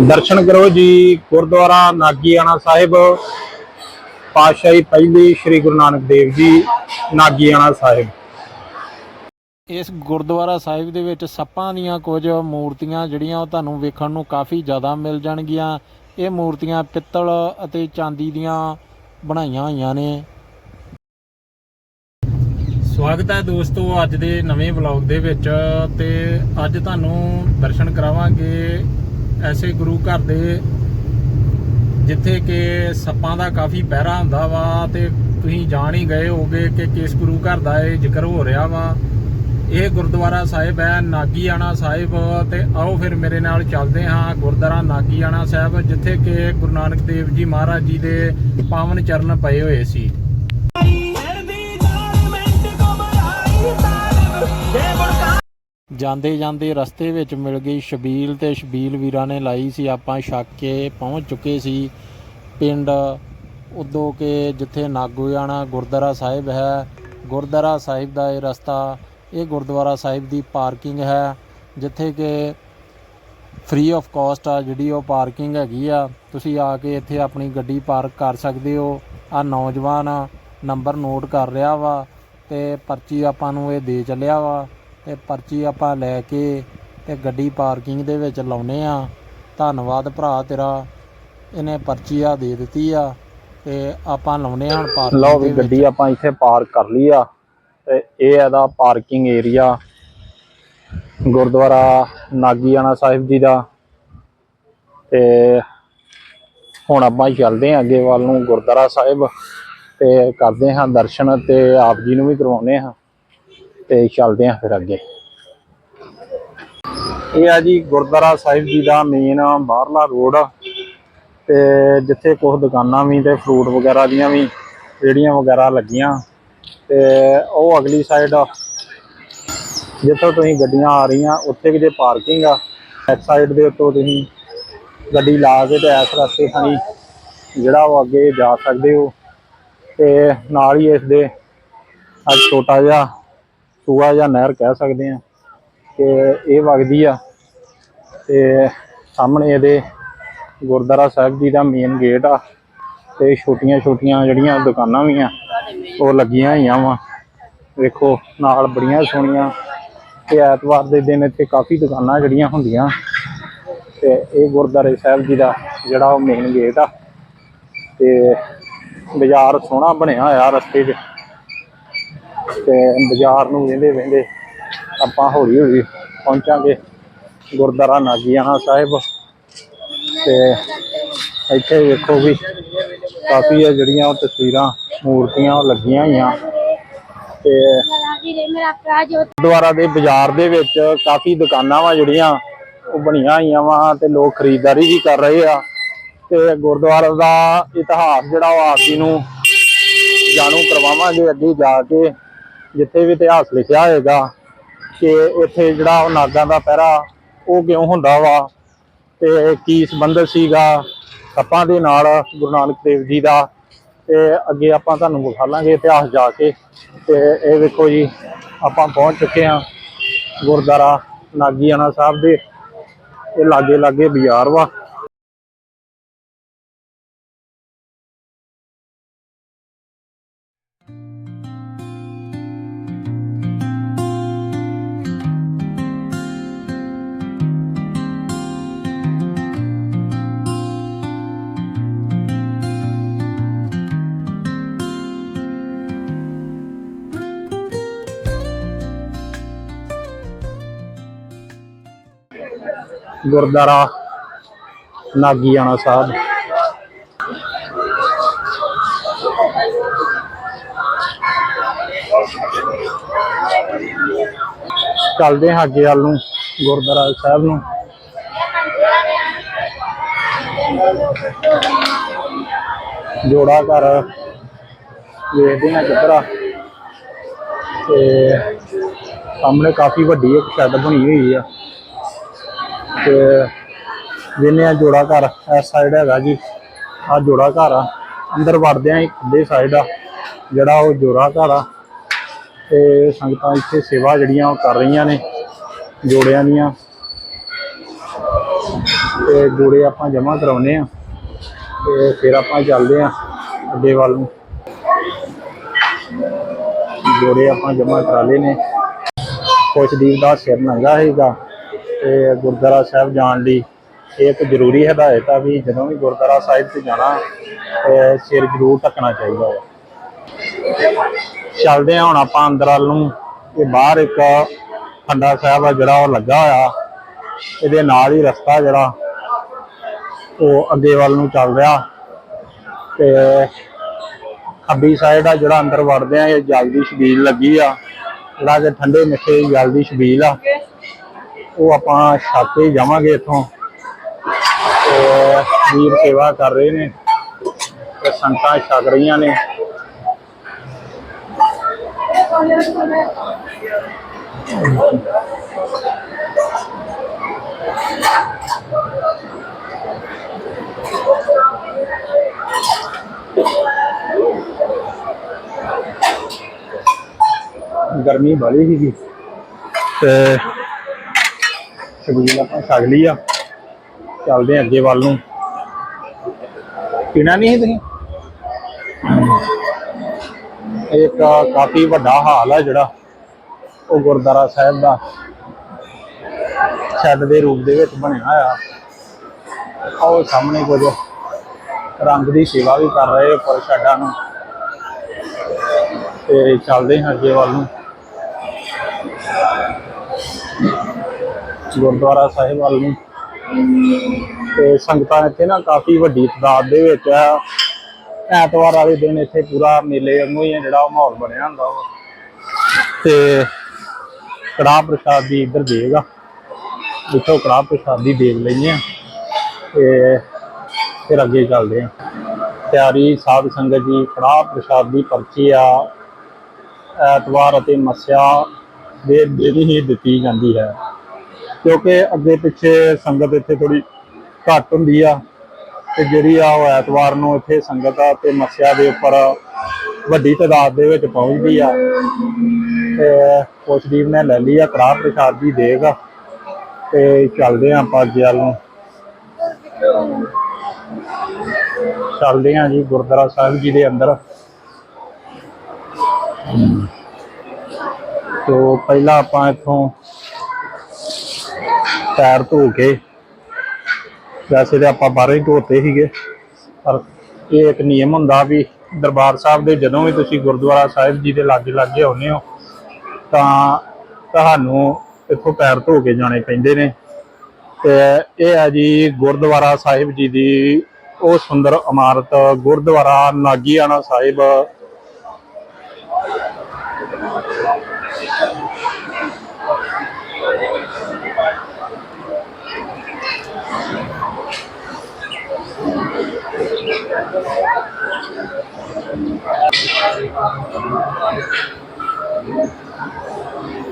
ਦਰਸ਼ਨ ਕਰੋ ਜੀ, ਗੁਰਦੁਆਰਾ ਨਾਗੀਆਣਾ ਸਾਹਿਬ। ਪਾਤਸ਼ਾਹੀ ਪਹਿਲੀ ਸ੍ਰੀ ਗੁਰੂ ਨਾਨਕ ਦੇਵ ਜੀ, ਨਾਗੀਆਣਾ ਸਾਹਿਬ। ਇਸ ਗੁਰਦੁਆਰਾ ਸਾਹਿਬ ਦੇ ਵਿੱਚ ਸੱਪਾਂ ਦੀਆਂ ਕੁਝ ਮੂਰਤੀਆਂ ਜਿਹੜੀਆਂ ਉਹ ਤੁਹਾਨੂੰ ਵੇਖਣ ਨੂੰ ਕਾਫੀ ਜ਼ਿਆਦਾ ਮਿਲ ਜਾਣਗੀਆਂ। ਇਹ ਮੂਰਤੀਆਂ ਪਿੱਤਲ ਅਤੇ ਚਾਂਦੀ ਦੀਆਂ ਬਣਾਈਆਂ ਹੋਈਆਂ ਨੇ। ਸਵਾਗਤ ਹੈ ਦੋਸਤੋ ਅੱਜ ਦੇ ਨਵੇਂ ਵਲੌਗ ਦੇ ਵਿੱਚ ਤੇ ਅੱਜ ਤੁਹਾਨੂੰ ਦਰਸ਼ਨ ਕਰਾਵਾਂਗੇ ਐਸੇ ਗੁਰੂ ਘਰ ਦੇ ਜਿੱਥੇ ਕਿ ਸੱਪਾਂ ਦਾ ਕਾਫੀ ਪਹਿਰਾ ਹੁੰਦਾ ਵਾ ਤੇ ਤੁਸੀਂ ਜਾਣ ਹੀ ਗਏ ਹੋਗੇ ਕਿ ਕਿਸ ਗੁਰੂ ਘਰ ਦਾ ਇਹ ਜ਼ਿਕਰ ਹੋ ਰਿਹਾ ਵਾ। ਇਹ ਗੁਰਦੁਆਰਾ ਸਾਹਿਬ ਹੈ, ਨਾਗੀਆਣਾ ਸਾਹਿਬ ਤੇ ਆਓ ਫਿਰ ਮੇਰੇ ਨਾਲ ਚੱਲਦੇ ਹਾਂ ਗੁਰਦੁਆਰਾ ਨਾਗੀਆਣਾ ਸਾਹਿਬ, ਜਿੱਥੇ ਕਿ ਗੁਰੂ ਨਾਨਕ ਦੇਵ ਜੀ ਮਹਾਰਾਜ ਜੀ ਦੇ ਪਾਵਨ ਚਰਨ ਪਏ ਹੋਏ ਸੀ। ਜਾਂਦੇ ਜਾਂਦੇ ਰਸਤੇ ਵਿੱਚ ਮਿਲ ਗਈ ਸ਼ਬੀਲ ਤੇ ਸ਼ਬੀਲ ਵੀਰਾਂ ਨੇ ਲਾਈ ਸੀ, ਆਪਾਂ ਛੱਕ ਕੇ ਪਹੁੰਚ ਚੁੱਕੇ ਸੀ ਪਿੰਡ ਉਦੋਂ ਕਿ ਜਿੱਥੇ ਨਾਗੋਆਣਾ ਗੁਰਦੁਆਰਾ ਸਾਹਿਬ ਹੈ। ਗੁਰਦੁਆਰਾ ਸਾਹਿਬ ਦਾ ਇਹ ਰਸਤਾ, ਇਹ ਗੁਰਦੁਆਰਾ ਸਾਹਿਬ ਦੀ ਪਾਰਕਿੰਗ ਹੈ, ਜਿੱਥੇ ਕਿ ਫ੍ਰੀ ਆਫ ਕਾਸਟ ਆ ਜਿਹੜੀ ਉਹ ਪਾਰਕਿੰਗ ਹੈਗੀ ਆ। ਤੁਸੀਂ ਆ ਕੇ ਇੱਥੇ ਆਪਣੀ ਗੱਡੀ ਪਾਰਕ ਕਰ ਸਕਦੇ ਹੋ। ਆ ਨੌਜਵਾਨ ਨੰਬਰ ਨੋਟ ਕਰ ਰਿਹਾ ਵਾ ਤੇ ਪਰਚੀ ਆਪਾਂ ਨੂੰ ਇਹ ਦੇ ਚੱਲਿਆ ਵਾ। ਤੇ ਪਰਚੀ ਆਪਾਂ ਲੈ ਕੇ ਤੇ ਗੱਡੀ ਪਾਰਕਿੰਗ ਦੇ ਵਿੱਚ ਲਾਉਨੇ ਆ। ਧੰਨਵਾਦ ਭਰਾ ਤੇਰਾ ਇਹਨੇ ਪਰਚੀ ਆ ਦੇ ਦਿੱਤੀ ਆ ਤੇ ਆਪਾਂ ਲਾਉਨੇ ਆ ਪਾਰਕਿੰਗ ਲਓ ਵੀ ਗੱਡੀ ਆਪਾਂ ਇੱਥੇ ਪਾਰਕ ਕਰ ਲਈ ਆ ਤੇ ਇਹ ਇਹਦਾ ਪਾਰਕਿੰਗ ਏਰੀਆ। ਗੁਰਦੁਆਰਾ ਨਾਗੀਆਣਾ ਸਾਹਿਬ ਜੀ ਦਾ। ਤੇ ਹੁਣ ਆਪਾਂ ਚੱਲਦੇ ਹਾਂ ਅੱਗੇ ਵੱਲ ਨੂੰ ਗੁਰਦੁਆਰਾ ਸਾਹਿਬ ਤੇ ਕਰਦੇ ਹਾਂ ਦਰਸ਼ਨ ਤੇ ਆਪ ਜੀ ਨੂੰ ਵੀ ਕਰਵਾਉਨੇ ਹਾਂ। ਤੇ ਚੱਲਦੇ ਹਾਂ ਫਿਰ ਅੱਗੇ। ਇਹ ਆ ਜੀ ਗੁਰਦੁਆਰਾ ਸਾਹਿਬ ਜੀ ਦਾ ਮੇਨ ਬਾਹਰਲਾ ਰੋਡ ਤੇ ਜਿੱਥੇ ਕੁਝ ਦੁਕਾਨਾਂ ਵੀ ਤੇ ਫਰੂਟ ਵਗੈਰਾ ਦੀਆਂ ਵੀ ਰੇੜੀਆਂ ਵਗੈਰਾ ਲੱਗੀਆਂ। ਤੇ ਉਹ ਅਗਲੀ ਸਾਈਡ ਜਿੱਥੋਂ ਤੁਸੀਂ ਗੱਡੀਆਂ ਆ ਰਹੀਆਂ, ਉੱਥੇ ਵੀ ਜੇ ਪਾਰਕਿੰਗ ਆ। ਇਸ ਸਾਈਡ ਦੇ ਉੱਤੋਂ ਤੁਸੀਂ ਗੱਡੀ ਲਾ ਕੇ ਤੇ ਇਸ ਰਸਤੇ ਥਾਣੀ ਜਿਹੜਾ ਉਹ ਅੱਗੇ ਜਾ ਸਕਦੇ ਹੋ। ਤੇ ਨਾਲ ਹੀ ਇਸ ਦੇ ਅੱਜ ਛੋਟਾ ਜਿਹਾ ਸੂਆ ਜਾਂ ਨਹਿਰ ਕਹਿ ਸਕਦੇ ਆ ਕਿ ਇਹ ਵਗਦੀ ਆ ਤੇ ਸਾਹਮਣੇ ਇਹਦੇ ਗੁਰਦੁਆਰਾ ਸਾਹਿਬ ਜੀ ਦਾ ਮੇਨ ਗੇਟ ਆ ਤੇ ਛੋਟੀਆਂ ਛੋਟੀਆਂ ਜਿਹੜੀਆਂ ਦੁਕਾਨਾਂ ਵੀ ਆ, ਉਹ ਲੱਗੀਆਂ ਹੋਈਆਂ ਵਾ। ਵੇਖੋ, ਨਾਲ ਬੜੀਆਂ ਸੋਹਣੀਆਂ ਤੇ ਐਤਵਾਰ ਦੇ ਦਿਨ ਇੱਥੇ ਕਾਫੀ ਦੁਕਾਨਾਂ ਜਿਹੜੀਆਂ ਹੁੰਦੀਆਂ ਤੇ ਇਹ ਗੁਰਦੁਆਰੇ ਸਾਹਿਬ ਜੀ ਦਾ ਜਿਹੜਾ ਉਹ ਮੇਨ ਗੇਟ ਆ ਤੇ ਬਾਜ਼ਾਰ ਸੋਹਣਾ ਬਣਿਆ ਹੋਇਆ ਰਸਤੇ 'ਚ। ਤੇ ਬਾਜ਼ਾਰ ਨੂੰ ਵੇਂਦੇ ਵੇਂਦੇ ਆਪਾਂ ਹੌਲੀ ਹੌਲੀ ਪਹੁੰਚਾਂਗੇ। ਗੁਰਦੁਆਰਾ ਨਾਗੀਆਣਾ ਸਾਹਿਬ। ਤੇ ਇੱਥੇ ਵੇਖੋ ਵੀ ਕਾਫੀ ਆ ਜਿਹੜੀਆਂ ਉਹ ਤਸਵੀਰਾਂ, ਮੂਰਤੀਆਂ ਉਹ ਲੱਗੀਆਂ ਹੋਈਆਂ। ਤੇ ਗੁਰਦੁਆਰਾ ਦੇ ਬਾਜ਼ਾਰ ਦੇ ਵਿੱਚ ਕਾਫੀ ਦੁਕਾਨਾਂ ਵਾ ਜਿਹੜੀਆਂ ਉਹ ਬਣੀਆਂ ਹੋਈਆਂ ਵਾ ਤੇ ਲੋਕ ਖਰੀਦਦਾਰੀ ਵੀ ਕਰ ਰਹੇ ਆ। ਤੇ ਗੁਰਦੁਆਰਾ ਦਾ ਇਤਿਹਾਸ ਜਿਹੜਾ ਉਹ ਆਪ ਜੀ ਨੂੰ ਜਾਣੂ ਕਰਵਾਵਾਂਗੇ ਅੱਗੇ ਜਾ ਕੇ। ਜਿੱਥੇ ਵੀ ਇਤਿਹਾਸ ਲਿਖਿਆ ਹੋਏਗਾ ਕਿ ਇੱਥੇ ਜਿਹੜਾ ਉਹ ਨਾਗਾਂ ਦਾ ਪਹਿਰਾ ਉਹ ਕਿਉਂ ਹੁੰਦਾ ਵਾ ਤੇ ਕੀ ਸੰਬੰਧ ਸੀਗਾ ਸੱਪਾਂ ਦੇ ਨਾਲ ਗੁਰੂ ਨਾਨਕ ਦੇਵ ਜੀ ਦਾ ਤੇ ਅੱਗੇ ਆਪਾਂ ਤੁਹਾਨੂੰ ਵਿਖਾ ਲਾਂਗੇ ਇਤਿਹਾਸ ਜਾ ਕੇ ਤੇ ਇਹ ਵੇਖੋ ਜੀ, ਆਪਾਂ ਪਹੁੰਚ ਚੁੱਕੇ ਹਾਂ ਗੁਰਦੁਆਰਾ ਨਾਗੀਆਣਾ ਸਾਹਿਬ ਦੇ। ਇਹ ਲਾਗੇ ਲਾਗੇ ਬਾਜ਼ਾਰ ਵਾ। ਗੁਰਦੁਆਰਾ ਨਾਗੀਆਣਾ ਸਾਹਿਬ। ਚੱਲਦੇ ਹਾਂ ਅੱਗੇ ਵੱਲ ਨੂੰ, ਗੁਰਦੁਆਰਾ ਸਾਹਿਬ ਨੂੰ। ਜੋੜਾ ਘਰ ਵੇਖਦੇ ਹਾਂ ਕਿੱਧਰ ਆ ਤੇ ਸਾਹਮਣੇ ਕਾਫੀ ਵੱਡੀ ਇੱਕ ਸ਼ੈੱਡ ਬਣੀ ਹੋਈ ਆ। ਤੇ ਜਿੰਨੇ ਆ ਜੋੜਾ ਘਰ ਇਸ ਸਾਈਡ ਹੈਗਾ ਜੀ। ਆ ਜੋੜਾ ਘਰ ਆ। ਅੰਦਰ ਵੜਦੇ ਆ ਖੱਬੇ ਸਾਈਡ ਆ, ਜਿਹੜਾ ਉਹ ਜੋੜਾ ਘਰ ਆ। ਤੇ ਸੰਗਤਾਂ ਇੱਥੇ ਸੇਵਾ ਜਿਹੜੀਆਂ ਉਹ ਕਰ ਰਹੀਆਂ ਨੇ, ਜੋੜਿਆਂ ਦੀਆਂ। ਤੇ ਜੋੜੇ ਆਪਾਂ ਜਮ੍ਹਾਂ ਕਰਾਉਨੇ ਆ, ਤੇ ਫਿਰ ਆਪਾਂ ਚੱਲਦੇ ਆ ਅੱਡੇ ਵੱਲ ਨੂੰ। ਜੋੜੇ ਆਪਾਂ ਜਮ੍ਹਾਂ ਕਰਾ ਲਏ ਨੇ। ਖੁਸ਼ਦੀਪ ਦਾ ਸਿਰ ਨੰਗਾ ਹੈਗਾ ਤੇ ਗੁਰਦੁਆਰਾ ਸਾਹਿਬ ਜਾਣ ਲਈ ਇਹ ਇੱਕ ਜ਼ਰੂਰੀ ਹਦਾਇਤ ਆ ਵੀ ਜਦੋਂ ਵੀ ਗੁਰਦੁਆਰਾ ਸਾਹਿਬ ਤੇ ਜਾਣਾ ਸਿਰ ਜ਼ਰੂਰ ਢੱਕਣਾ ਚਾਹੀਦਾ ਹੈ ਚੱਲਦੇ ਹਾਂ ਹੁਣ ਆਪਾਂ ਅੰਦਰ ਵੱਲ ਨੂੰ ਇਹ ਬਾਹਰ ਇੱਕ ਖੰਡਾ ਸਾਹਿਬ ਆ ਜਿਹੜਾ ਉਹ ਲੱਗਾ ਹੋਇਆ ਇਹਦੇ ਨਾਲ ਹੀ ਰਸਤਾ ਜਿਹੜਾ, ਉਹ ਅੱਗੇ ਵੱਲ ਨੂੰ ਚੱਲ ਰਿਹਾ। ਤੇ ਖੱਬੀ ਸਾਈਡ ਆ ਜਿਹੜਾ ਅੰਦਰ ਵੜਦੇ ਆ, ਇਹ ਜਲਦੀ ਸ਼ਬੀਲ ਲੱਗੀ ਆ। ਜਿਹੜਾ ਕਿ ਠੰਡੇ ਮਿੱਠੇ ਜਲਦੀ ਸ਼ਬੀਲ ਆ। ਉਹ ਆਪਾਂ ਛੱਕ ਕੇ ਜਾਵਾਂਗੇ ਇੱਥੋਂ। ਵੀਰ ਸੇਵਾ ਕਰ ਰਹੇ ਨੇ। ਤੇ ਸੰਗਤਾਂ ਛਕ ਰਹੀਆਂ ਨੇ। ਗਰਮੀ ਬੜੀ ਸੀਗੀ। ਤੇ ਛਬੀਲ ਆਪਾਂ ਛਕ ਲਈ ਆ। ਚੱਲਦੇ ਹਾਂ ਅੱਗੇ ਵੱਲ ਨੂੰ। ਪੀਣਾ ਨਹੀਂ ਤੁਸੀਂ? ਇੱਕ ਕਾਫੀ ਵੱਡਾ ਹਾਲ ਆ ਜਿਹੜਾ, ਉਹ ਗੁਰਦੁਆਰਾ ਸਾਹਿਬ ਦਾ। ਛੱਡ ਦੇ ਰੂਪ ਦੇ ਵਿੱਚ ਬਣਿਆ ਹੋਇਆ। ਆਓ ਸਾਹਮਣੇ ਕੁਝ ਰੰਗ ਦੀ ਸੇਵਾ ਵੀ ਕਰ ਰਹੇ ਪਰ ਛੱਡਾਂ ਨੂੰ। ਤੇ ਚੱਲਦੇ ਹਾਂ ਅੱਗੇ ਵੱਲ ਨੂੰ। ਗੁਰਦੁਆਰਾ ਸਾਹਿਬ ਵੱਲ ਨੂੰ। ਤੇ ਸੰਗਤਾਂ ਇੱਥੇ ਨਾ ਕਾਫੀ ਵੱਡੀ ਤਾਦਾਦ ਦੇ ਵਿੱਚ ਆ। ਐਤਵਾਰ ਵਾਲੇ ਦਿਨ ਇੱਥੇ ਪੂਰਾ ਮੇਲੇ ਵਾਂਗੂ ਹੀ ਜਿਹੜਾ ਮਾਹੌਲ ਬਣਿਆ ਹੁੰਦਾ ਵਾ। ਤੇ ਕੜਾਹ ਪ੍ਰਸ਼ਾਦ ਵੀ ਇੱਧਰ ਦੇਗਾ ਜਿੱਥੋਂ ਕੜਾਹ ਪ੍ਰਸ਼ਾਦ ਦੀ ਦੇਖ ਲੈਂਦੇ ਆ। ਤੇ ਫਿਰ ਅੱਗੇ ਚੱਲਦੇ ਆ। ਤਿਆਰੀ ਸਾਧ ਸੰਗਤ ਜੀ, ਕੜਾਹ ਪ੍ਰਸ਼ਾਦ ਦੀ ਪਰਚੀ ਆ। ਐਤਵਾਰ ਅਤੇ ਮੱਸਿਆ ਦੇ ਦਿਨ ਹੀ ਦਿੱਤੀ ਜਾਂਦੀ ਹੈ। ਕਿਉਂਕਿ ਅੱਗੇ ਪਿੱਛੇ ਸੰਗਤ ਇੱਥੇ ਥੋੜੀ ਘੱਟ ਹੁੰਦੀ ਆ ਤੇ ਜਿਹੜੀ ਆ ਉਹ ਐਤਵਾਰ ਨੂੰ ਇੱਥੇ ਸੰਗਤ ਆ ਤੇ ਮੱਸਿਆ ਦੇ ਉੱਪਰ ਵੱਡੀ ਤਾਦਾਦ ਦੇ ਵਿੱਚ ਪਹੁੰਚਦੀ ਆ। ਤੇ ਕੋਸ਼ਦੀਪ ਨੇ ਲੈ ਲਈ ਆ ਕੜਾਹ ਪ੍ਰਸ਼ਾਦ ਦੀ ਦੇਗ ਤੇ ਚੱਲਦੇ ਆ ਆਪਾਂ ਅੱਗੇ ਵੱਲ ਨੂੰ। ਚੱਲਦੇ ਆ ਜੀ ਗੁਰਦੁਆਰਾ ਸਾਹਿਬ ਜੀ ਦੇ ਅੰਦਰ। ਤੋਂ ਪਹਿਲਾਂ ਆਪਾਂ ਇੱਥੋਂ ਪੈਰ ਧੋ ਕੇ। ਵੈਸੇ ਤੇ ਆਪਾਂ ਬਾਹਰੋਂ ਹੀ ਧੋਤੇ ਸੀਗੇ। ਪਰ ਇਹ ਇੱਕ ਨਿਯਮ ਹੁੰਦਾ ਵੀ ਦਰਬਾਰ ਸਾਹਿਬ ਦੇ ਜਦੋਂ ਵੀ ਤੁਸੀਂ ਗੁਰਦੁਆਰਾ ਸਾਹਿਬ ਜੀ ਦੇ ਲਾਗੇ ਲਾਗੇ ਆਉਂਦੇ ਹੋ, ਤਾਂ ਤੁਹਾਨੂੰ ਇੱਥੋਂ ਪੈਰ ਧੋ ਕੇ ਜਾਣੇ ਪੈਂਦੇ ਨੇ। ਤੇ ਇਹ ਹੈ ਜੀ ਗੁਰਦੁਆਰਾ ਸਾਹਿਬ ਜੀ ਦੀ ਉਹ ਸੁੰਦਰ ਇਮਾਰਤ ਗੁਰਦੁਆਰਾ ਨਾਗੀਆਣਾ ਸਾਹਿਬ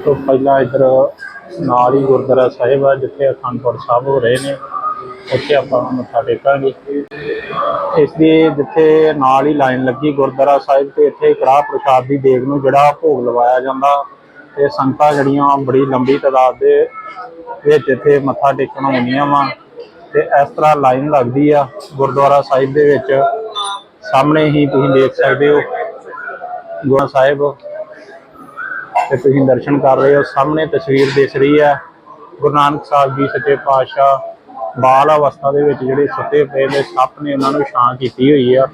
ਤੋਂ ਪਹਿਲਾਂ ਇੱਧਰ ਨਾਲ ਹੀ ਗੁਰਦੁਆਰਾ ਸਾਹਿਬ ਆ, ਜਿੱਥੇ ਅਖੰਡਪੁਰ ਸਾਹਿਬ ਹੋ ਰਹੇ ਨੇ, ਉੱਥੇ ਆਪਾਂ ਮੱਥਾ ਟੇਕਾਂਗੇ। ਇਸ ਦੀ ਜਿੱਥੇ ਨਾਲ ਹੀ ਲਾਈਨ ਲੱਗੀ ਗੁਰਦੁਆਰਾ ਸਾਹਿਬ, ਤੇ ਇੱਥੇ ਕੜਾਹ ਪ੍ਰਸ਼ਾਦ ਦੀ ਦੇਗ ਨੂੰ ਜਿਹੜਾ ਭੋਗ ਲਵਾਇਆ ਜਾਂਦਾ, ਤੇ ਸੰਗਤਾਂ ਜਿਹੜੀਆਂ ਬੜੀ ਲੰਬੀ ਤਾਦਾਦ ਦੇ ਵਿੱਚ ਇੱਥੇ ਮੱਥਾ ਟੇਕਣ ਆਉਂਦੀਆਂ ਵਾ। ਤੇ ਇਸ ਤਰ੍ਹਾਂ ਲਾਈਨ ਲੱਗਦੀ ਆ ਗੁਰਦੁਆਰਾ ਸਾਹਿਬ ਦੇ ਵਿੱਚ। ਸਾਹਮਣੇ ਹੀ ਤੁਸੀਂ ਦੇਖ ਸਕਦੇ ਹੋ ਗੁਰਦੁਆਰਾ ਸਾਹਿਬ। ਤੇ ਤੁਸੀਂ ਦਰਸ਼ਨ ਕਰ ਰਹੇ ਹੋ। ਸਾਹਮਣੇ ਤਸਵੀਰ ਦਿਸ ਰਹੀ ਹੈ ਗੁਰੂ ਨਾਨਕ ਸਾਹਿਬ ਜੀ ਸੱਚੇ ਪਾਤਸ਼ਾਹ ਬਾਲ ਅਵਸਥਾ ਦੇ ਵਿੱਚ ਜਿਹੜੇ ਸੁੱਤੇ ਪਏ ਨੇ, ਸੱਪ ਨੇ ਉਹਨਾਂ ਨੂੰ ਛਾਂ ਕੀਤੀ ਹੋਈ ਆ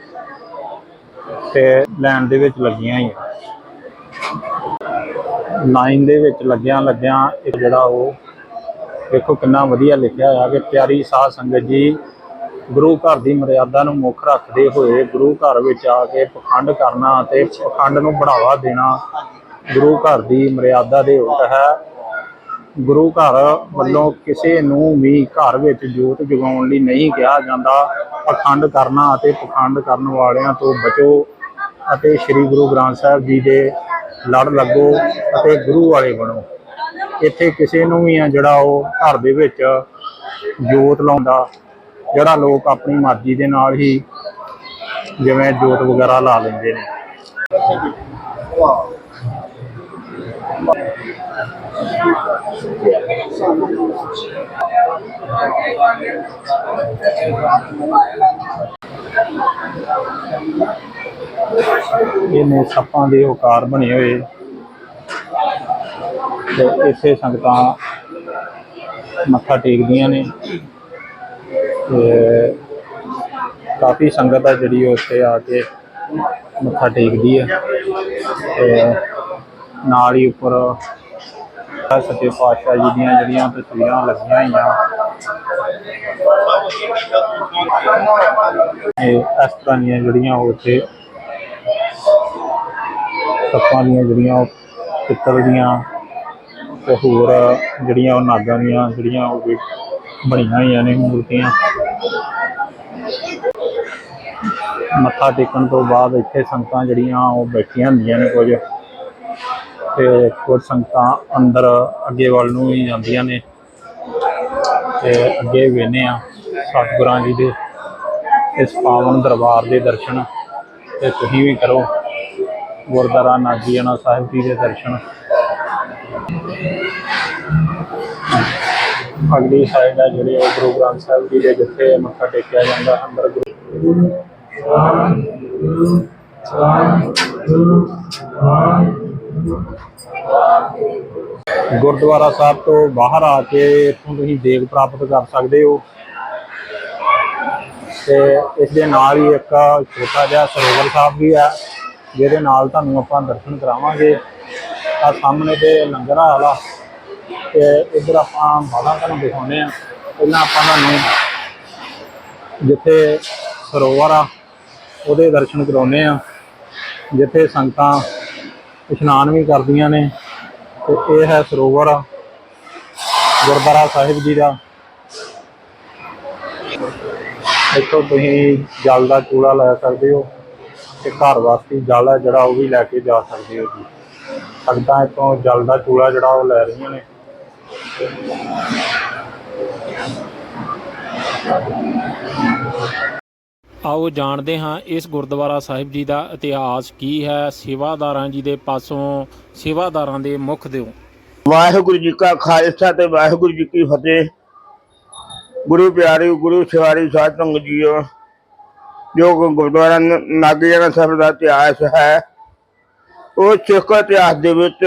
ਤੇ ਲਾਈਨ ਦੇ ਵਿੱਚ ਲੱਗੀਆਂ ਹੀ ਲਾਈਨ ਦੇ ਵਿੱਚ ਲੱਗਿਆਂ ਲੱਗਿਆਂ ਇੱਕ ਜਿਹੜਾ ਉਹ ਦੇਖੋ ਕਿੰਨਾ ਵਧੀਆ ਲਿਖਿਆ ਆ ਕਿ ਪਿਆਰੀ ਸਾਧ ਸੰਗਤ ਜੀ, ਗੁਰੂ ਘਰ ਦੀ ਮਰਿਆਦਾ ਨੂੰ ਮੁੱਖ ਰੱਖਦੇ ਹੋਏ ਗੁਰੂ ਘਰ ਵਿੱਚ ਆ ਕੇ ਪਖੰਡ ਕਰਨਾ ਅਤੇ ਪਖੰਡ ਨੂੰ ਬੜਾਵਾ ਦੇਣਾ ਗੁਰੂ ਘਰ ਦੀ ਮਰਿਆਦਾ ਦੇ ਉਲਟ ਹੈ। ਗੁਰੂ ਘਰ ਵੱਲੋਂ ਕਿਸੇ ਨੂੰ ਵੀ ਘਰ ਵਿੱਚ ਜੋਤ ਜਗਾਉਣ ਲਈ ਨਹੀਂ ਕਿਹਾ ਜਾਂਦਾ। ਪਖੰਡ ਕਰਨਾ ਅਤੇ ਪਖੰਡ ਕਰਨ ਵਾਲਿਆਂ ਤੋਂ ਬਚੋ ਅਤੇ ਸ੍ਰੀ ਗੁਰੂ ਗ੍ਰੰਥ ਸਾਹਿਬ ਜੀ ਦੇ ਲੜ ਲੱਗੋ ਅਤੇ ਗੁਰੂ ਵਾਲੇ ਬਣੋ। ਇੱਥੇ ਕਿਸੇ ਨੂੰ ਵੀ ਆ ਜਿਹੜਾ ਉਹ ਘਰ ਦੇ ਵਿੱਚ ਜੋਤ ਲਾਉਂਦਾ, ਜਿਹੜਾ ਲੋਕ ਆਪਣੀ ਮਰਜ਼ੀ ਦੇ ਨਾਲ ਹੀ ਜਿਵੇਂ ਜੋਤ ਵਗੈਰਾ ਲਾ ਲੈਂਦੇ ਨੇ। ਇਹ ਨੇ ਸੱਪਾਂ ਦੇ ਆਕਾਰ ਬਣੇ ਹੋਏ। ਤੇ ਇੱਥੇ ਸੰਗਤਾਂ ਮੱਥਾ ਟੇਕਦੀਆਂ ਨੇ। ਤੇ ਕਾਫੀ ਸੰਗਤ ਆ ਜਿਹੜੀ ਉਹ ਇੱਥੇ ਆ ਕੇ ਮੱਥਾ ਟੇਕਦੀ ਹੈ ਤੇ ਨਾਲ ਹੀ ਉੱਪਰ ਆਹ ਸੱਚੇ ਪਾਤਸ਼ਾਹ ਜੀ ਦੀਆਂ ਜਿਹੜੀਆਂ ਤਸਵੀਰਾਂ ਲੱਗੀਆਂ ਹੋਈਆਂ। ਇਹ ਇਸ ਤਰ੍ਹਾਂ ਦੀਆਂ ਜਿਹੜੀਆਂ ਉਹ ਉੱਥੇ ਸੱਪਾਂ ਦੀਆਂ ਜਿਹੜੀਆਂ ਉਹ ਪਿੱਤਲ ਦੀਆਂ ਤੇ ਹੋਰ ਜਿਹੜੀਆਂ ਉਹ ਨਾਗਾਂ ਦੀਆਂ ਜਿਹੜੀਆਂ ਉਹ ਵੀ ਬਣੀਆਂ ਹੋਈਆਂ ਨੇ ਮੂਰਤੀਆਂ। ਮੱਥਾ ਟੇਕਣ ਤੋਂ ਬਾਅਦ ਇੱਥੇ ਸੰਗਤਾਂ ਜਿਹੜੀਆਂ ਉਹ ਬੈਠੀਆਂ ਹੁੰਦੀਆਂ ਨੇ ਕੁਝ। ਤੇ ਕੁਝ ਸੰਗਤਾਂ ਅੰਦਰ ਅੱਗੇ ਵੱਲ ਨੂੰ ਹੀ ਜਾਂਦੀਆਂ ਨੇ। ਤੇ ਅੱਗੇ ਵੇਨੇ ਆ ਸਤਿਗੁਰਾਂ ਜੀ ਦੇ ਇਸ ਪਾਵਨ ਦਰਬਾਰ ਦੇ ਦਰਸ਼ਨ। ਤੇ ਤੁਸੀਂ ਵੀ ਕਰੋ। ਗੁਰਦੁਆਰਾ ਨਾਗੀਆਣਾ ਸਾਹਿਬ ਜੀ ਦੇ ਦਰਸ਼ਨ। ਅਗਲੀ ਸਾਈਡ ਹੈ ਜਿਹੜੇ ਉਹ ਗੁਰੂ ਗ੍ਰੰਥ ਸਾਹਿਬ ਜੀ ਦੇ ਜਿੱਥੇ ਮੱਥਾ ਟੇਕਿਆ ਜਾਂਦਾ ਅੰਦਰ ਗੁਰੂ ਗੁਰਦੁਆਰਾ ਸਾਹਿਬ ਤੋਂ ਬਾਹਰ ਆ ਕੇ ਇੱਥੋਂ ਤੁਸੀਂ ਦੇਗ ਪ੍ਰਾਪਤ ਕਰ ਸਕਦੇ ਹੋ। ਤੇ ਇਸ ਦੇ ਨਾਲ ਹੀ ਇੱਕ ਛੋਟਾ ਜਿਹਾ ਸਰੋਵਰ ਸਾਹਿਬ ਵੀ ਹੈ ਜਿਹਦੇ ਨਾਲ ਤੁਹਾਨੂੰ ਆਪਾਂ ਦਰਸ਼ਨ ਕਰਾਵਾਂਗੇ। ਆ ਸਾਹਮਣੇ ਤੇ ਲੰਗਰ ਵਾਲਾ ਤੇ ਇੱਧਰ ਆਪਾਂ ਬਾਹਰ ਤੁਹਾਨੂੰ ਦਿਖਾਉਂਦੇ ਆ ਪਹਿਲਾਂ ਆਪਾਂ ਤੁਹਾਨੂੰ ਜਿੱਥੇ ਸਰੋਵਰ ਆ, ਉਹਦੇ ਦਰਸ਼ਨ ਕਰਾਉਂਦੇ ਆ ਜਿੱਥੇ ਸੰਗਤਾਂ ਇਸ਼ਨਾਨ ਵੀ ਕਰਦੀਆਂ ਨੇ, ਤੇ ਇਹ ਹੈ ਸਰੋਵਰ ਗੁਰਦੁਆਰਾ ਸਾਹਿਬ ਜੀ ਦਾ। ਇੱਥੋਂ ਤੁਸੀਂ ਜਲ ਦਾ ਚੂੜਾ ਲੈ ਸਕਦੇ ਹੋ ਤੇ ਘਰ ਵਾਸਤੇ ਜਲ ਹੈ ਜਿਹੜਾ ਉਹ ਵੀ ਲੈ ਕੇ ਜਾ ਸਕਦੇ ਹੋ ਜੀ। ਸੰਗਤਾਂ ਇੱਥੋਂ ਜਲ ਦਾ ਚੂੜਾ ਜਿਹੜਾ ਉਹ ਲੈ ਰਹੀਆਂ ਨੇ। ਆਓ ਜਾਣਦੇ ਹਾਂ ਇਸ ਗੁਰਦੁਆਰਾ ਸਾਹਿਬ ਜੀ ਦਾ ਇਤਿਹਾਸ ਕੀ ਹੈ, ਸੇਵਾਦਾਰਾਂ ਜੀ ਦੇ ਪਾਸੋਂ, ਸੇਵਾਦਾਰਾਂ ਦੇ ਮੁੱਖ ਦਿਓ। ਵਾਹਿਗੁਰੂ ਜੀ ਕਾ ਖਾਲਸਾ ਤੇ ਵਾਹਿਗੁਰੂ ਜੀ ਕੀ ਫਤਿਹ। ਗੁਰੂ ਪਿਆਰੇ ਗੁਰੂ ਸਵਾਰੀ ਸਾਧ ਸੰਗਤ ਜੀਓ, ਜੋ ਗੁਰਦੁਆਰਾ ਨਾਗੇਆਣਾ ਸਾਹਿਬ ਦਾ ਇਤਿਹਾਸ ਹੈ, ਉਹ ਸਿੱਖ ਇਤਿਹਾਸ ਦੇ ਵਿੱਚ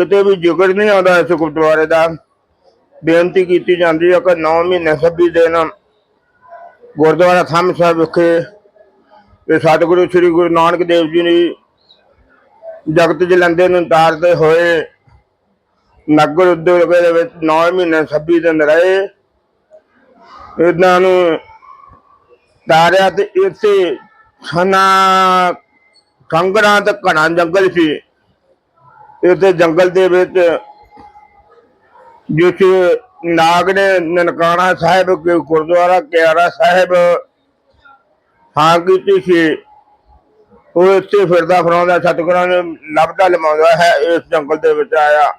ਕਿਤੇ ਵੀ ਜ਼ਿਕਰ ਨਹੀਂ ਆਉਂਦਾ ਇਸ ਗੁਰਦੁਆਰੇ ਦਾ। ਬੇਨਤੀ ਕੀਤੀ ਜਾਂਦੀ ਹੈ ਕਿ 9 ਮਹੀਨੇ 26 ਦਿਨ ਗੁਰਦੁਆਰਾ ਥੰਮ ਸਾਹਿਬ ਵਿਖੇ ਤੇ ਸਤਿਗੁਰੂ ਸ੍ਰੀ ਗੁਰੂ ਨਾਨਕ ਦੇਵ ਜੀ ਨੇ ਜਗਤ ਜਲੰਦੇ ਨੂੰ ਤਾਰਦੇ ਹੋਏ ਨਗਰ ਉਦਯੋਗ ਦੇ ਵਿੱਚ 9 ਮਹੀਨੇ 26 ਦਿਨ ਰਹੇ। ਇਹਨਾਂ ਨੂੰ ਤਾਰਿਆ ਤੇ ਇੱਥੇ ਸਨਾ ਕੰਗਰਾਂ ਤੇ ਘਣਾ ਜੰਗਲ ਸੀ। ਇੱਥੇ ਜੰਗਲ ਦੇ ਵਿੱਚ ਜਿਸ ਨਾਗ ਨੇ ਨਨਕਾਣਾ ਸਾਹਿਬ ਗੁਰਦੁਆਰਾ ਕਿਆਰਾ ਸਾਹਿਬ ਹਾਂ ਕੀਤੀ ਸੀ, ਉਹ ਇੱਥੇ ਫਿਰਦਾ ਫਰਾਉਂਦਾ, ਸਤਿਗੁਰਾਂ ਨੇ ਲੱਭਦਾ ਲਮਾਉਂਦਾ ਹੈ, ਇਸ ਜੰਗਲ ਦੇ ਵਿੱਚ ਆਇਆ।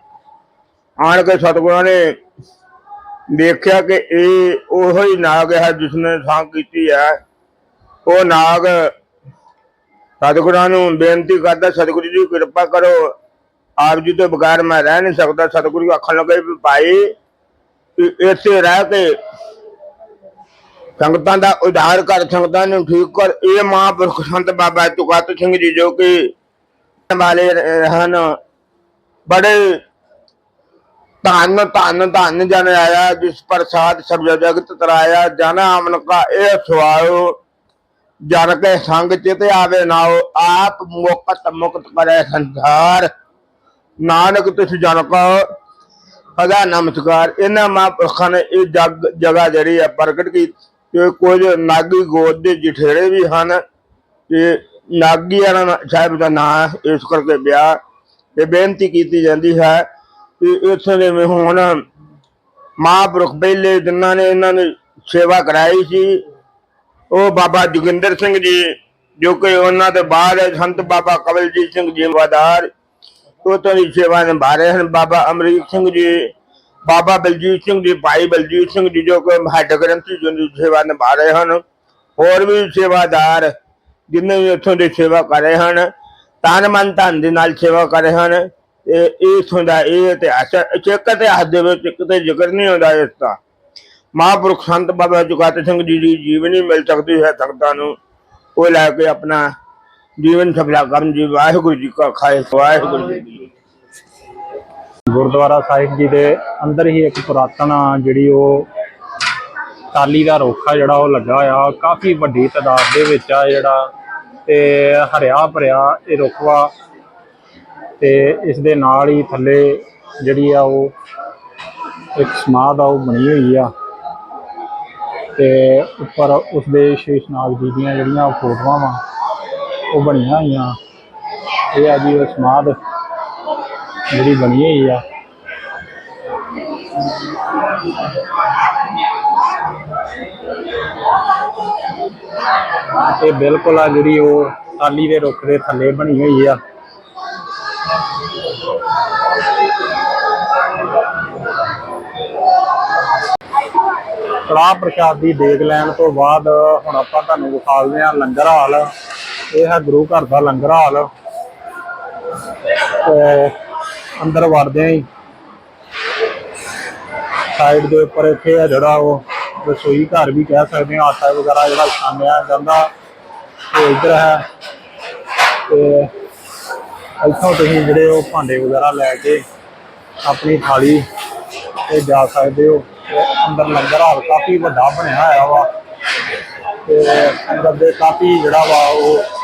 ਆਣ ਕੇ ਸਤਿਗੁਰਾਂ ਨੇ ਦੇਖਿਆ ਕਿ ਇਹ ਉਹੋ ਹੀ ਨਾਗ ਹੈ ਜਿਸ ਨੇ ਸਾਂ ਕੀਤੀ ਹੈ। ਉਹ ਨਾਗ ਸਤਿਗੁਰਾਂ ਨੂੰ ਬੇਨਤੀ ਕਰਦਾ, ਸਤਿਗੁਰੂ ਜੀ ਕਿਰਪਾ ਕਰੋ ਆਪ ਜੀ ਤੋਂ ਬਗੈਰ ਮੈਂ ਰਹਿ ਨਹੀਂ ਸਕਦਾ। ਸਤਿਗੁਰੂ ਆਖਣ ਲੱਗੇ ਵੀ ਭਾਈ ਇੱਥੇ ਰਹਿ ਕੇ ਸੰਗਤਾਂ ਦਾ ਉਧਾਰ ਕਰ, ਸੰਗਤਾਂ ਨੂੰ ਠੀਕ ਕਰ। ਇਹ ਮਹਾਂਪੁਰਖ ਸੰਤ ਬਾਬਾ ਤੁਕਤ ਸਿੰਘ ਜੀ ਜੋ ਕਿ ਵਾਲੇ ਹਨ। ਬੜੇ ਧੰਨ ਧੰਨ ਧੰਨ ਜਨ ਆਇਆ, ਜਿਸ ਪ੍ਰਸਾਦ ਸਭ ਜਗਤ ਤਰਾਇਆ। ਜਨ ਆਮਨ ਕਾ ਇਹ ਸਵਾਇਓ ਜਨ ਕੇ ਸੰਗ ਚਿਤ ਆਵੇ ਨਾਓ। ਆਪ ਮੁਕਤ ਮੁਕਤ ਕਰੇ ਸੰਸਾਰ। ਨਾਨਕ ਤਿਸ ਜਨ ਕੋ ਸਦਾ ਨਮਸਕਾਰ। ਇਹਨਾਂ ਮਹਾਂਪੁਰਖਾਂ ਨੇ ਇਹ ਜਗ, ਜਗ੍ਹਾ ਜਿਹੜੀ ਹੈ ਪ੍ਰਗਟ ਕੀਤੀ। ਤੇ ਕੁਝ ਨਾਗੀ ਗੋਦ ਦੇ ਜਠੇਰੇ ਵੀ ਹਨ। ਤੇ ਨਾਗੀ ਸਾਹਿਬ ਦਾ ਨਾਮ ਇਸ ਕਰਕੇ ਵਿਆਹ ਤੇ ਬੇਨਤੀ ਕੀਤੀ ਜਾਂਦੀ ਹੈ ਕਿ ਇੱਥੇ ਦੇ ਹੁਣ ਮਹਾਂਪੁਰਖ ਪਹਿਲੇ ਜਿਨ੍ਹਾਂ ਨੇ ਇਹਨਾਂ ਨੇ ਸੇਵਾ ਕਰਾਈ ਸੀ। ਉਹ ਬਾਬਾ ਜੋਗਿੰਦਰ ਸਿੰਘ ਜੀ, ਜੋ ਕਿ ਉਹਨਾਂ ਦੇ ਬਾਅਦ ਸੰਤ ਬਾਬਾ ਕਵਲਜੀਤ ਸਿੰਘ ਜੀ ਵਾਦਾਰ ਉਹ ਦੀ ਸੇਵਾ ਨਿਭਾ ਰਹੇ ਹਨ। ਬਾਬਾ ਅਮਰੀਕ ਸਿੰਘ ਜੀ, ਬਾਬਾ ਬਲਜੀਤ ਸਿੰਘ ਜੀ, ਭਾਈ ਬਲਜੀਤ ਸਿੰਘ ਜੀ ਜੋ ਕਿ ਹੈੱਡ ਗ੍ਰੰਥੀ ਜੀ ਦੀ ਸੇਵਾ ਨਿਭਾ ਰਹੇ ਹਨ। ਹੋਰ ਵੀ ਸੇਵਾਦਾਰ ਜਿੰਨੇ ਵੀ ਉੱਥੋਂ ਦੀ ਸੇਵਾ ਕਰ ਰਹੇ ਹਨ, ਤਨ ਮਨ ਧਨ ਦੇ ਨਾਲ ਸੇਵਾ ਕਰ ਰਹੇ ਹਨ। ਇਹ ਇਥੋਂ ਦਾ ਇਹ ਇਤਿਹਾਸ ਹੈ। ਚੇਕ ਇਤਿਹਾਸ ਦੇ ਵਿੱਚ ਕਿਤੇ ਜ਼ਿਕਰ ਨਹੀਂ ਹੁੰਦਾ ਇਸ ਦਾ। ਮਹਾਂਪੁਰਖ ਸੰਤ ਬਾਬਾ ਜੁਗਾਤ ਸਿੰਘ ਜੀ ਦੀ ਜੀਵਨੀ ਮਿਲ ਸਕਦੀ ਹੈ ਸੰਗਤਾਂ ਨੂੰ ਉਹ ਲੈ ਕੇ ਆਪਣਾ ਜੀਵਨ ਸਫਲਾ ਕਰਨ ਜੀ, ਵਾਹਿਗੁਰੂ ਜੀ ਕਾ ਖਾਲਸਾ, ਵਾਹਿਗੁਰੂ ਜੀ ਕੀ ਗੁਰਦੁਆਰਾ ਸਾਹਿਬ ਜੀ ਦੇ ਅੰਦਰ ਹੀ ਇੱਕ ਪੁਰਾਤਨ ਜਿਹੜੀ ਉਹ ਟਾਲੀ ਦਾ ਰੁੱਖ ਜਿਹੜਾ ਉਹ ਲੱਗਾ ਹੋਇਆ ਕਾਫੀ ਵੱਡੀ ਤਾਦਾਦ ਦੇ ਵਿੱਚ ਆ ਜਿਹੜਾ, ਤੇ ਹਰਿਆ ਭਰਿਆ ਇਹ ਰੁਖਵਾ ਤੇ ਇਸ ਦੇ ਨਾਲ ਹੀ ਥੱਲੇ ਜਿਹੜੀ ਆ ਉਹ ਇੱਕ ਸਮਾਧ ਆ, ਉਹ ਬਣੀ ਹੋਈ ਆ। ਤੇ ਉੱਪਰ ਉਸ ਦੇ ਸ਼ੇਸ਼ਨਾਗ ਜੀ ਦੀਆਂ ਜਿਹੜੀਆਂ ਫੋਟੋਆਂ ਵਾ ਉਹ ਬਣੀਆਂ ਹੋਈਆਂ। ਇਹ ਆ ਜੀ, ਉਹ ਸਮਾਧ ਜਿਹੜੀ ਬਣੀ ਹੋਈ ਆ। ਇਹ ਬਿਲਕੁਲ ਆ ਜਿਹੜੀ ਉਹ ਟਾਲੀ ਦੇ ਰੁੱਖ ਦੇ ਥੱਲੇ ਬਣੀ ਹੋਈ ਆ। ਕੜਾਹ ਪ੍ਰਸ਼ਾਦ ਦੀ ਦੇਖ ਲੈਣ ਤੋਂ ਬਾਅਦ ਹੁਣ ਆਪਾਂ ਤੁਹਾਨੂੰ ਵਿਖਾਉਂਦੇ ਆ ਲੰਗਰ ਹਾਲ। ਇਹ ਹੈ ਗੁਰੂ ਘਰ ਦਾ ਲੰਗਰ ਹਾਲ। ਤੇ ਅੰਦਰ ਵੜਦੇ ਹੀ ਸਾਈਡ ਦੇ ਉੱਪਰ ਇੱਥੇ ਆ ਜਿਹੜਾ ਉਹ ਰਸੋਈ ਘਰ ਵੀ ਕਹਿ ਸਕਦੇ ਹਾਂ ਆਟਾ ਵਗੈਰਾ ਜਿਹੜਾ ਛਾਨਿਆ ਜਾਂਦਾ। ਉਹ ਇੱਧਰ ਹੈ। ਤੇ ਇੱਥੋਂ ਤੁਸੀਂ ਜਿਹੜੇ ਉਹ ਭਾਂਡੇ ਵਗੈਰਾ ਲੈ ਕੇ ਆਪਣੀ ਥਾਲੀ ਤੇ ਜਾ ਸਕਦੇ ਹੋ। ਅੰਦਰ ਲੰਗਰ ਹਾਲ ਕਾਫੀ ਵੱਡਾ ਬਣਿਆ ਹੋਇਆ ਵਾ। ਤੇ ਅੰਦਰ ਦੇ ਕਾਫੀ ਜਿਹੜਾ ਵਾ ਉਹ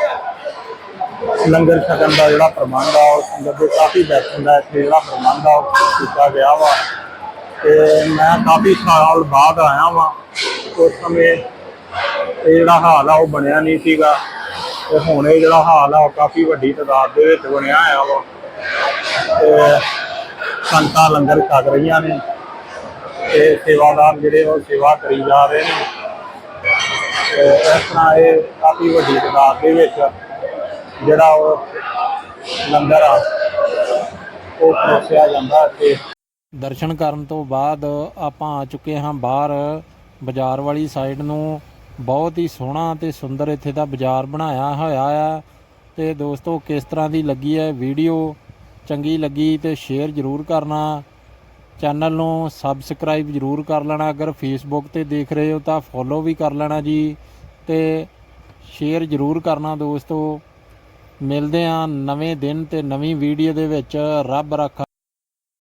ਲੰਗਰ ਛਕਣ ਦਾ ਜਿਹੜਾ ਪ੍ਰਬੰਧ ਆ, ਉਹ ਸੰਗਤ ਦੇ ਕਾਫੀ ਬੈਠਣ ਦਾ ਇੱਥੇ ਜਿਹੜਾ ਪ੍ਰਬੰਧ ਆ, ਉਹ ਕੀਤਾ ਗਿਆ ਵਾ। ਤੇ ਮੈਂ ਕਾਫੀ ਸਾਲ ਬਾਅਦ ਆਇਆ ਵਾਂ। ਉਸ ਸਮੇਂ ਇਹ ਜਿਹੜਾ ਹਾਲ ਆ, ਉਹ ਬਣਿਆ ਨਹੀਂ ਸੀਗਾ। ਤੇ ਹੁਣ ਇਹ ਜਿਹੜਾ ਹਾਲ ਆ, ਉਹ ਕਾਫੀ ਵੱਡੀ ਤਾਦਾਦ ਦੇ ਵਿੱਚ ਬਣਿਆ ਆ ਵਾ। ਤੇ ਸੰਗਤਾਂ ਲੰਗਰ ਛਕ ਰਹੀਆਂ ਨੇ। ਤੇ ਸੇਵਾਦਾਰ ਜਿਹੜੇ ਉਹ ਸੇਵਾ ਕਰੀ ਜਾ ਰਹੇ ਨੇ। ਇਸ ਤਰ੍ਹਾਂ ਇਹ ਕਾਫੀ ਵੱਡੀ ਤਾਦਾਦ ਦੇ ਵਿੱਚ ਜਿਹੜਾ ਉਹ ਲੰਗਰ ਆ, ਉਹ ਪਰੋਸਿਆ ਜਾਂਦਾ ਤੇ ਦਰਸ਼ਨ ਕਰਨ ਤੋਂ ਬਾਅਦ ਆਪਾਂ ਆ ਚੁੱਕੇ ਹਾਂ ਬਾਹਰ। ਬਾਜ਼ਾਰ ਵਾਲੀ ਸਾਈਡ ਨੂੰ ਬਹੁਤ ਹੀ ਸੋਹਣਾ ਤੇ ਸੁੰਦਰ ਇੱਥੇ ਦਾ ਬਾਜ਼ਾਰ ਬਣਾਇਆ ਹੋਇਆ ਆ। ਤੇ ਦੋਸਤੋ, ਕਿਸ ਤਰ੍ਹਾਂ ਦੀ ਲੱਗੀ ਹੈ ਵੀਡੀਓ? ਚੰਗੀ ਲੱਗੀ ਤੇ ਸ਼ੇਅਰ ਜ਼ਰੂਰ ਕਰਨਾ। ਚੈਨਲ ਨੂੰ ਸਬਸਕ੍ਰਾਈਬ ਜ਼ਰੂਰ ਕਰ ਲੈਣਾ। ਅਗਰ ਫੇਸਬੁੱਕ ਤੇ ਦੇਖ ਰਹੇ ਹੋ ਤਾਂ ਫੋਲੋ ਵੀ ਕਰ ਲੈਣਾ ਜੀ। ਤੇ ਸ਼ੇਅਰ ਜ਼ਰੂਰ ਕਰਨਾ ਦੋਸਤੋ। ਮਿਲਦੇ ਹਾਂ ਨਵੇਂ ਦਿਨ ਤੇ ਨਵੀਂ ਵੀਡੀਓ ਦੇ ਵਿੱਚ। ਰੱਬ ਰੱਖਾ